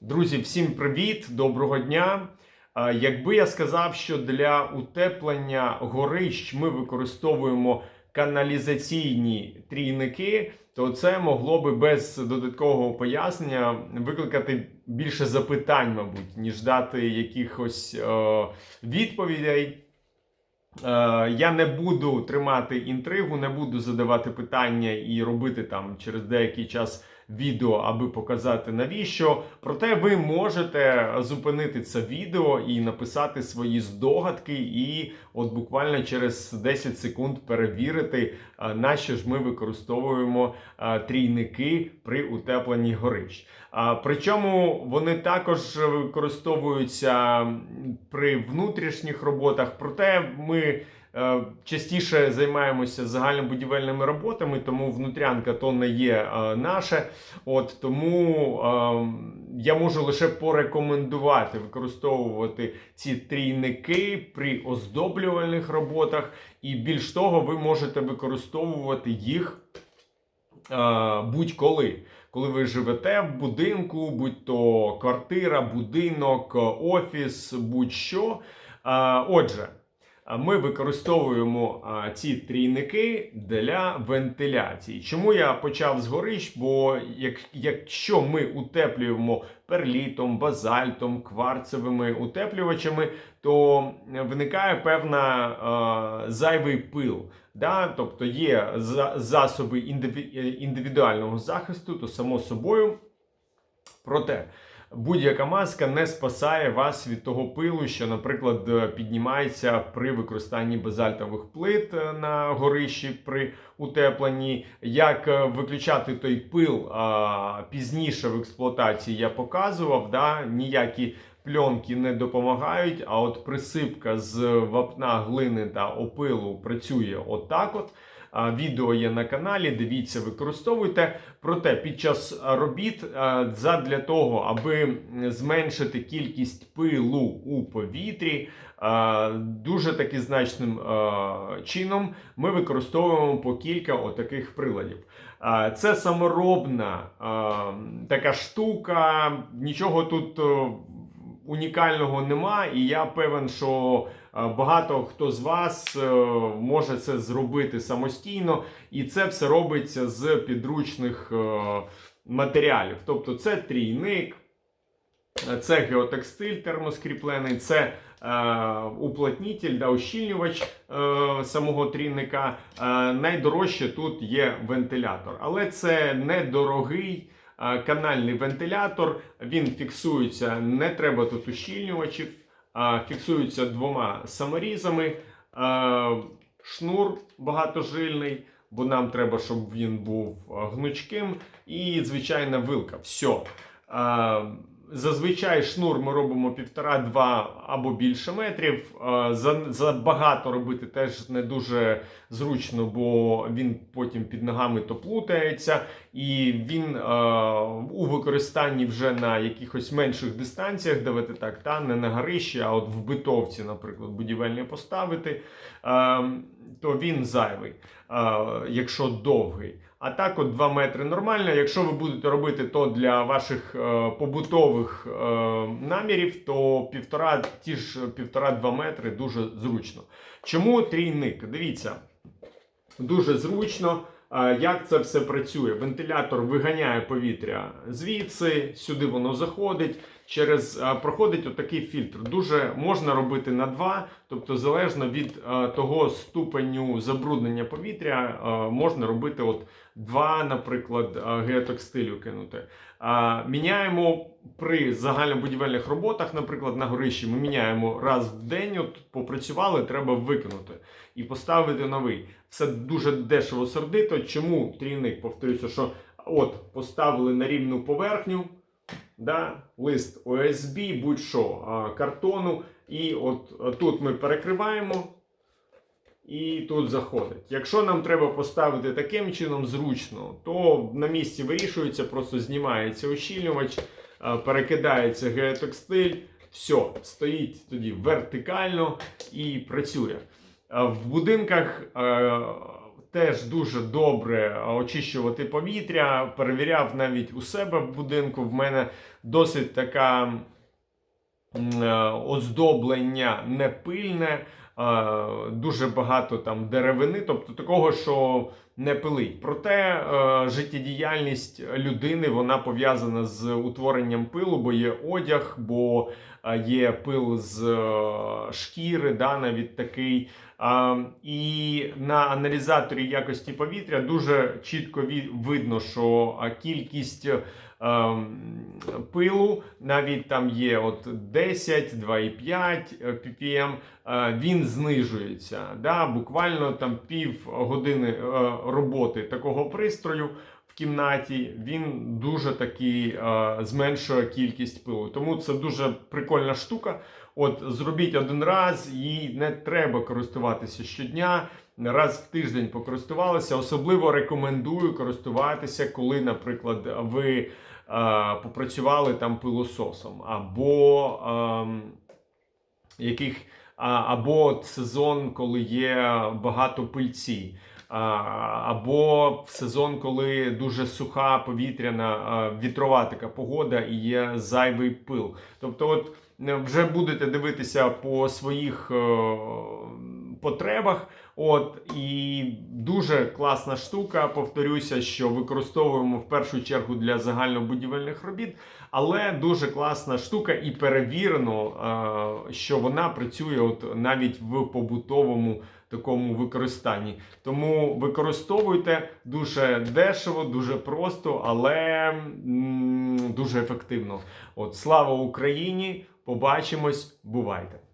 Друзі, всім привіт, доброго дня. Якби я сказав, що для утеплення горищ ми використовуємо каналізаційні трійники, то це могло би без додаткового пояснення викликати більше запитань, мабуть, ніж дати якихось е, відповідей. Е, Я не буду тримати інтригу, не буду задавати питання і робити там через деякий час відео, аби показати навіщо. Проте ви можете зупинити це відео і написати свої здогадки, і от буквально через 10 секунд перевірити, е, на що ж ми використовуємо е, трійники при утепленні горищ. Причому вони також використовуються при внутрішніх роботах, проте ми. Е, Частіше займаємося загальнобудівельними роботами, тому внутрянка то не є е, наше. От тому е, я можу лише порекомендувати використовувати ці трійники при оздоблювальних роботах, і більш того, ви можете використовувати їх будь-коли. Коли ви живете в будинку, будь то квартира, будинок, офіс, будь-що. Отже, ми використовуємо ці трійники для вентиляції. Чому я почав з горищ? Бо як, якщо ми утеплюємо перлітом, базальтом, кварцевими утеплювачами, то виникає певна а, зайвий пил. Да? Тобто є за- засоби індиві- е, індивідуального захисту, то само собою. Проте будь-яка маска не спасає вас від того пилу, що, наприклад, е, піднімається при використанні базальтових плит е, на горищі при утепленні. Як е, виключати той пил а, пізніше в експлуатації я показував. Да? Ніякі пленки не допомагають, а от присипка з вапна глини та опилу працює отак. От. Відео є на каналі, дивіться, використовуйте. Проте під час робіт задля того, аби зменшити кількість пилу у повітрі, дуже таки значним чином ми використовуємо по кілька отаких приладів. Це саморобна така штука, нічого тут. Унікального нема, і я певен, що е, багато хто з вас е, може це зробити самостійно, і це все робиться з підручних е, матеріалів. Тобто це трійник, це геотекстиль термоскріплений, це е, уплотнітель, да, ущільнювач самого трійника. Найдорожче тут є вентилятор, але це недорогий. Канальний вентилятор, він фіксується, не треба тут ущільнювачів, фіксується двома саморізами, шнур багатожильний, бо нам треба, щоб він був гнучким, і звичайна вилка. Все. Зазвичай шнур ми робимо півтора-два або більше метрів. Е, За, забагато робити теж не дуже зручно, бо він потім під ногами то плутається, і він е, у використанні вже на якихось менших дистанціях, давайте так, та не на горищі, а от в битовці, наприклад, будівельні поставити, е, то він зайвий, е, якщо довгий. А так, от 2 метри нормально. Якщо ви будете робити то для ваших е, побутових е, намірів, то півтора, ті ж півтора-два метри дуже зручно. Чому трійник? Дивіться, дуже зручно. Як це все працює? Вентилятор виганяє повітря звідси, сюди воно заходить. Через проходить отакий фільтр. Дуже можна робити на два, тобто залежно від того ступеню забруднення повітря, можна робити от два, наприклад, геотекстилю кинути. Міняємо при загальнобудівельних роботах, наприклад, на горищі, ми міняємо раз в день. От попрацювали, треба викинути і поставити новий. Все дуже дешево сердито. Чому трійник? Повторюся, що от поставили на рівну поверхню. Да, лист ОСБ, будь-що картону, і от тут ми перекриваємо, і тут заходить. Якщо нам треба поставити таким чином зручно, то на місці вирішується, просто знімається ощільнювач, перекидається геотекстиль, все, стоїть тоді вертикально і працює. А В будинках е, теж дуже добре очищувати повітря. Перевіряв навіть у себе в будинку. В мене досить така е, оздоблення не пильне, е, дуже багато там деревини, тобто такого, що не пилить. Проте е, життєдіяльність людини вона пов'язана з утворенням пилу, бо є одяг, бо е, є пил з е, шкіри, да, навіть такий. І на аналізаторі якості повітря дуже чітко видно, що кількість пилу, навіть там є от 10, 2,5 ppm, він знижується. Да? Буквально там пів години е, роботи такого пристрою в кімнаті він дуже таки е, зменшує кількість пилу. Тому це дуже прикольна штука. От зробіть один раз, їй не треба користуватися щодня. Раз в тиждень покористувалися. Особливо рекомендую користуватися, коли, наприклад, ви е, попрацювали там пилососом, або ем, яких, а, або сезон, коли є багато пильці. Або в сезон, коли дуже суха повітряна вітрова така погода і є зайвий пил. Тобто, от е, вже будете дивитися по своїх е, потребах. От і дуже класна штука. Повторюся, що використовуємо в першу чергу для загальнобудівельних робіт, але дуже класна штука, і перевірено, е, що вона працює от навіть в побутовому такому використанні. Тому використовуйте дуже дешево, дуже просто, але дуже ефективно. От слава Україні! Побачимось, бувайте!